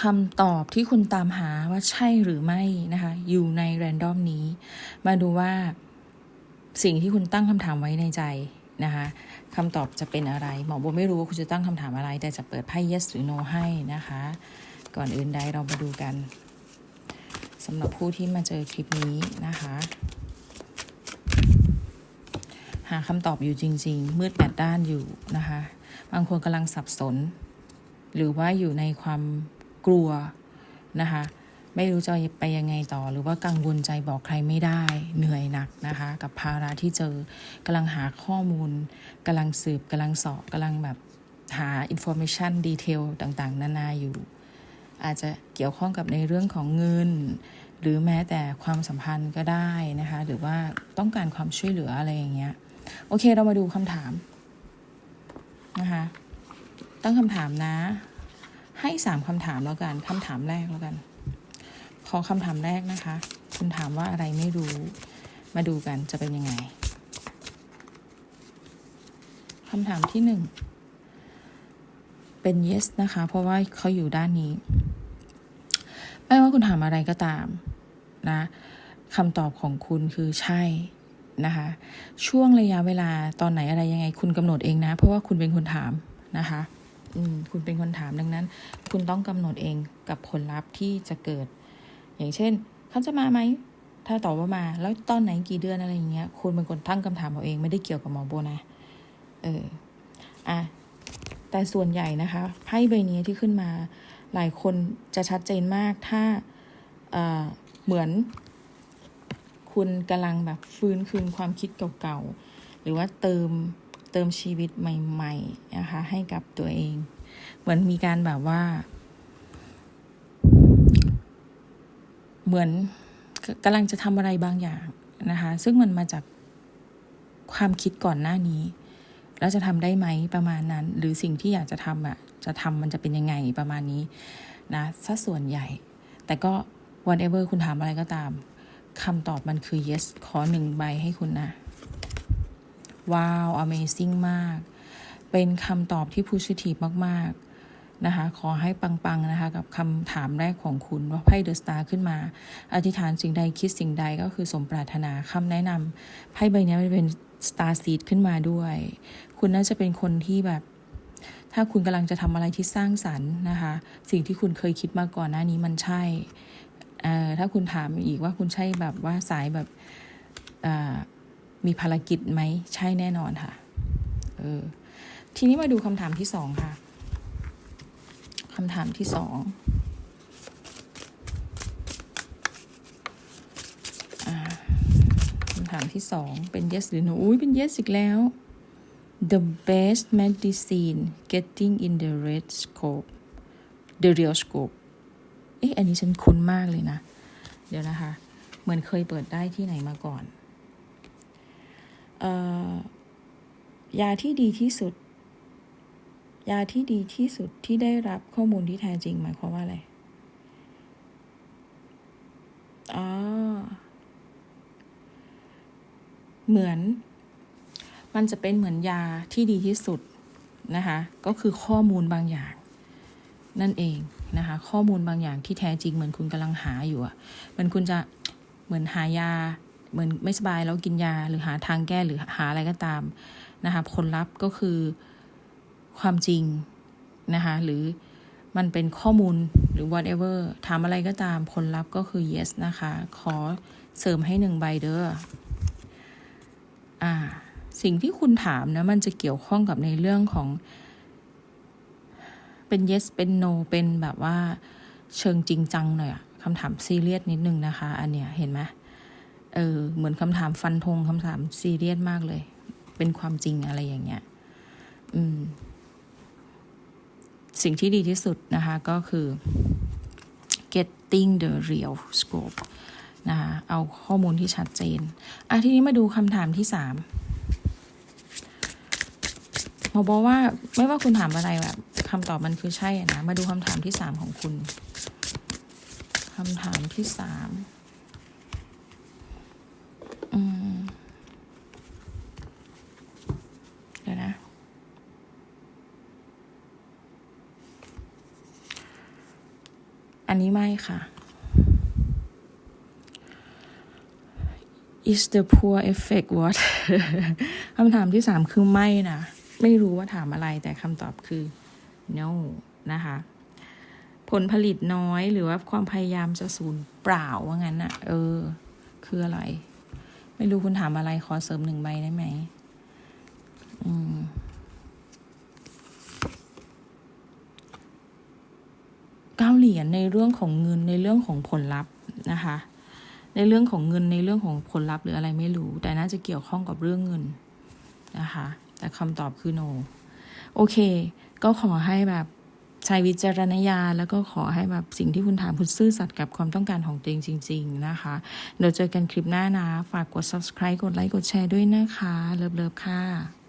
คำตอบที่คุณตามหาว่าใช่หรือไม่นะคะ อยู่ในแรนดอมนี้ มาดูว่าสิ่งที่คุณตั้งคำถามไว้ในใจนะคะคำตอบจะเป็นอะไร หมอโบไม่รู้ว่าคุณจะตั้งคำถามอะไร แต่จะเปิดไพ่ yes หรือ no ให้นะคะ ก่อนอื่นใดเรามาดูกันสำหรับผู้ที่มาเจอคลิปนี้นะคะ หาคำตอบอยู่จริง ๆ มืดแปดด้านอยู่นะคะ บางคนกำลังสับสน หรือว่าอยู่ในความ กลัวนะคะไม่รู้จะไปยังไงต่อ หรือว่ากังวลใจบอกใครไม่ได้เหนื่อยหนักนะคะ กับภาระที่เจอกำลังหาข้อมูลกำลังสืบกำลังสอบกำลังแบบหาอินโฟ a t ชันดีเทลต่างๆ นานาอยู่ อาจจะเกี่ยวข้องกับในเรื่องของเงิน หรือแม้แต่ความสัมพันธ์ก็ได้นะคะ หรือว่าต้องการความช่วยเหลืออะไรอย่างเงี้ย โอเคเรามาดูคำถามนะคะตั้งคำถามนะ ให้สามคำถามแล้วกันคำถามแรกแล้วกันขอคำถามแรกนะคะ คุณถามว่าอะไรไม่รู้มาดูกันจะเป็นยังไงคำถามที่หนึ่งเป็น yes นะคะ เพราะว่าเขาอยู่ด้านนี้ ไม่ว่าคุณถามอะไรก็ตามนะคำตอบของคุณคือใช่นะคะ ช่วงระยะเวลาตอนไหนอะไรยังไงคุณกำหนดเองนะ เพราะว่าคุณเป็นคนถามนะคะ คุณเป็นคนถามดังนั้น คุณต้องกำหนดเองกับผลลัพธ์ที่จะเกิด อย่างเช่นเขาจะมาไหมถ้าตอบว่ามาแล้วตอนไหนกี่เดือนอะไรอย่างเงี้ย คุณเป็นคนตั้งคำถามเอาเองไม่ได้เกี่ยวกับหมอโบนะ เอออะแต่ส่วนใหญ่นะคะไพ่ใบนี้ที่ขึ้นมา หลายคนจะชัดเจนมากถ้าเอ่อเหมือน คุณกำลังแบบฟื้นคืนความคิดเก่าๆ หรือว่าเติม เติมชีวิตใหม่ๆนะคะ ให้กับตัวเอง เหมือนมีการแบบว่า เหมือนกำลังจะทำอะไรบางอย่างนะคะ ซึ่งมันมาจากความคิดก่อนหน้านี้ แล้วจะทำได้ไหมประมาณนั้น หรือสิ่งที่อยากจะทำอะ จะทำมันจะเป็นยังไงประมาณนี้นะสัส่วนใหญ่ แต่ก็ whatever คุณถามอะไรก็ตามคำตอบมันคือ yes ขอหนึ่งใบให้คุณนะ ว้าว amazing มาก เป็นคำตอบที่ positive มาก ๆ นะคะ ขอให้ปัง ๆ นะคะ กับคำถามแรกของคุณว่าไพ่เดอะสตาร์ขึ้นมา อธิษฐานสิ่งใดคิดสิ่งใดก็คือสมปรารถนาคำแนะนำไพ่ใบนี้มันเป็นสตาร์ซีดขึ้นมาด้วย คุณน่าจะเป็นคนที่แบบถ้าคุณกำลังจะทำอะไรที่สร้างสรรค์นะคะ สิ่งที่คุณเคยคิดมาก่อนหน้านี้มันใช่ ถ้าคุณถามอีกว่าคุณใช่แบบว่าสายแบบ มีภารกิจไหมใช่แน่นอนค่ะ เออ ทีนี้มาดูคำถามที่สองค่ะคำถามที่สองคำถามที่สองเป็น yes หรือ no อุ้ยเป็น yes อีกแล้ว the best medicine getting in the red scope the real scope เอ๊ะ อันนี้ฉันคุ้นมากเลยนะ เดี๋ยวนะคะ เหมือนเคยเปิดได้ที่ไหนมาก่อน ยาที่ดีที่สุด ยาที่ดีที่สุดที่ได้รับข้อมูลที่แท้จริงหมายความว่าอะไรอ๋อเหมือน มันจะเป็นเหมือนยาที่ดีที่สุดนะคะ ก็คือข้อมูลบางอย่าง นั่นเองนะคะ ข้อมูลบางอย่างที่แท้จริงเหมือนคุณกำลังหาอยู่อะเหมือนคุณจะเหมือนหายา เหมือนไม่สบายแล้วกินยาหรือหาทางแก้หรือหาอะไรก็ตามนะคะผลลัพธ์ก็คือความจริงนะคะหรือมันเป็นข้อมูลหรือ whatever ถามอะไรก็ตามผลลัพธ์ก็คือ yes นะคะ ขอเสริมให้หนึ่งใบเด้ออ่า สิ่งที่คุณถามนะ มันจะเกี่ยวข้องกับในเรื่องของ เป็น yes เป็น no เป็นแบบว่าเชิงจริงจังหน่อยอะคำถามซีเรียสนิดนึงนะคะ อันเนี้ยเห็นไหม เออเหมือนคำถามฟันธงคำถามซีเรียสมากเลย เป็นความจริงอะไรอย่างเงี้ยอืม สิ่งที่ดีที่สุดนะคะก็คือ getting the real scope นะคะเอาข้อมูลที่ชัดเจน อะทีนี้มาดูคำถามที่สามหมอบอกว่าไม่ว่าคุณถามอะไรแบบคำตอบมันคือใช่นะ มาดูคำถามที่สามของคุณคำถามที่สามเดี๋ยวนะ ค อันนี้ไม่ค่ะ is the poor effect what คำถามที่สามคือไม่นะ ไม่รู้ว่าถามอะไรแต่คำตอบคือ no นะคะ ผลผลิตน้อยหรือว่าความพยายามจะสูญเปล่าว่างั้นอะเออ คืออะไร ไม่รู้คุณถามอะไรขอเสริมหนึ่งใบได้ไหม อืมียญในเรื่องของเงินในเรื่องของผลลัพธ์นะคะ ในเรื่องของเงินในเรื่องของผลลัพธ์หรืออะไรไม่รู้ แต่น่าจะเกี่ยวข้องกับเรื่องเงินนะคะ แต่คำตอบคือโ no โอเค ก็ขอให้แบบใช้วิจารณญาณแล้วก็ขอให้แบบสิ่งที่คุณถามคุณซื่อสัตย์กับความต้องการของตัวเองจริง ๆ นะคะ เดี๋ยวเจอกันคลิปหน้านะ ฝากกด subscribe กดไลค์กดแชร์ด้วยนะคะ เลิฟๆค่ะ